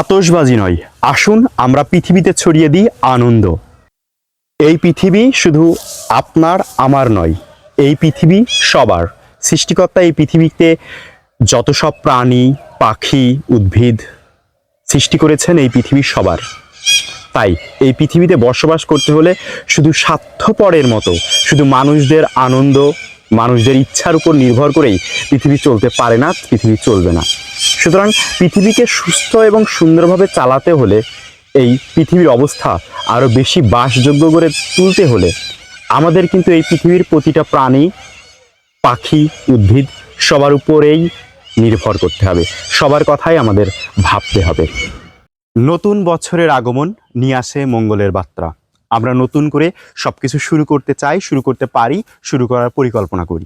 আতশবাজি নয়। আসুন আমরা পৃথিবীতে ছড়িয়ে দিই আনন্দ। এই পৃথিবী শুধু আপনার, আমার নয়, এই পৃথিবী সবার। সৃষ্টিকর্তা এই পৃথিবীতে যত সব প্রাণী, পাখি, উদ্ভিদ সৃষ্টি করেছেন, এই পৃথিবী সবার। তাই এই পৃথিবীতে বসবাস করতে হলে শুধু স্বার্থপরের মতো, শুধু মানুষদের আনন্দ, মানুষদের ইচ্ছার উপর নির্ভর করেই পৃথিবী চলতে পারে না, পৃথিবী চলবে না। সুতরাং পৃথিবীকে সুস্থ এবং সুন্দরভাবে চালাতে হলে এই পৃথিবীর অবস্থা আরও বেশি বাসযোগ্য করে তুলতে হলে আমাদের কিন্তু এই পৃথিবীর প্রতিটা প্রাণী, পাখি, উদ্ভিদ সবার উপরেই নির্ভর করতে হবে। সবার কথাই আমাদের ভাবতে হবে। নতুন বছরের আগমন নিয়ে আসে মঙ্গলের বার্তা। আমরা নতুন করে সব কিছু শুরু করতে চাই, শুরু করতে পারি, শুরু করার পরিকল্পনা করি।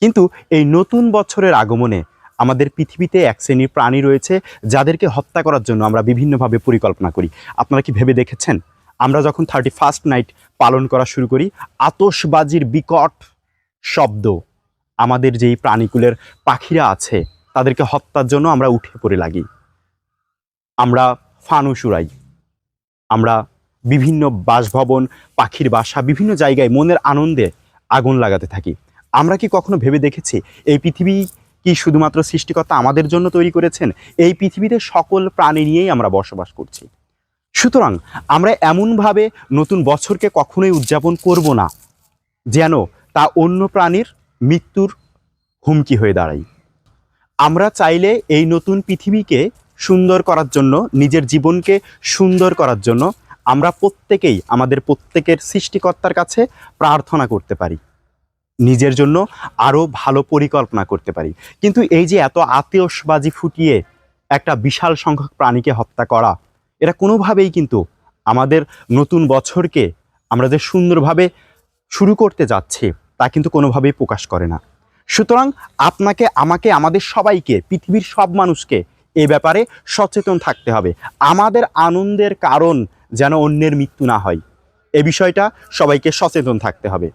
কিন্তু এই নতুন বছরের আগমনে আমাদের পৃথিবীতে এক শ্রেণির প্রাণী রয়েছে যাদেরকে হত্যা করার জন্য আমরা বিভিন্নভাবে পরিকল্পনা করি। আপনারা কি ভেবে দেখেছেন? আমরা যখন থার্টি ফার্স্ট নাইট পালন করা শুরু করি আতসবাজির বিকট শব্দ আমাদের যেই প্রাণীকুলের পাখিরা আছে, তাদেরকে হত্যার জন্য আমরা উঠে পড়ে লাগি। আমরা ফানুস উড়াই। আমরা বিভিন্ন বাসভবন, পাখির বাসা, বিভিন্ন জায়গায় মনের আনন্দে আগুন লাগাতে থাকি। আমরা কি কখনো ভেবে দেখেছি? এই পৃথিবী কি শুধুমাত্র সৃষ্টিকর্তা আমাদের জন্য তৈরি করেছেন? এই পৃথিবীতে সকল প্রাণী নিয়েই আমরা বসবাস করছি। সুতরাং আমরা এমনভাবে নতুন বছরকে কখনোই উদযাপন করব না, যেন তা অন্য প্রাণীর মৃত্যুর হুমকি হয়ে দাঁড়ায়। আমরা চাইলে এই নতুন পৃথিবীকে সুন্দর করার জন্য, নিজের জীবনকে সুন্দর করার জন্য আমরা প্রত্যেকেই, আমাদের প্রত্যেকের সৃষ্টিকর্তার কাছে প্রার্থনা করতে পারি। নিজের জন্য আরও ভালো পরিকল্পনা করতে পারি। কিন্তু এই যে এত আত্মীয়সবাজি ফুটিয়ে একটা বিশাল সংখ্যক প্রাণীকে হত্যা করা এটা কোনোভাবেই কিন্তু আমাদের নতুন বছরকে আমরা যে সুন্দরভাবে শুরু করতে যাচ্ছি, তা কিন্তু কোনোভাবেই প্রকাশ করে না। সুতরাং আপনাকে, আমাকে, আমাদের সবাইকে, পৃথিবীর সব মানুষকে এ ব্যাপারে সচেতন থাকতে হবে। আমাদের আনন্দের কারণ যেন অন্যের মৃত্যু না হয়। এ বিষয়টা সবাইকে সচেতন থাকতে হবে।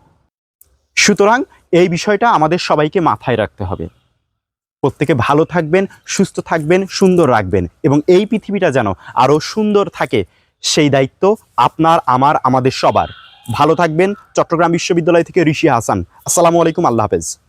সুতরাং এই বিষয়টা আমাদের সবাইকে মাথায় রাখতে হবে। প্রত্যেকে ভালো থাকবেন, সুস্থ থাকবেন, সুন্দর রাখবেন এবং এই পৃথিবীটা যেন আরও সুন্দর থাকে, সেই দায়িত্ব আপনার, আমার, আমাদের সবার। ভালো থাকবেন। চট্টগ্রাম বিশ্ববিদ্যালয় থেকে ঋষি হাসান। আসসালামু আলাইকুম, আল্লাহ হাফেজ।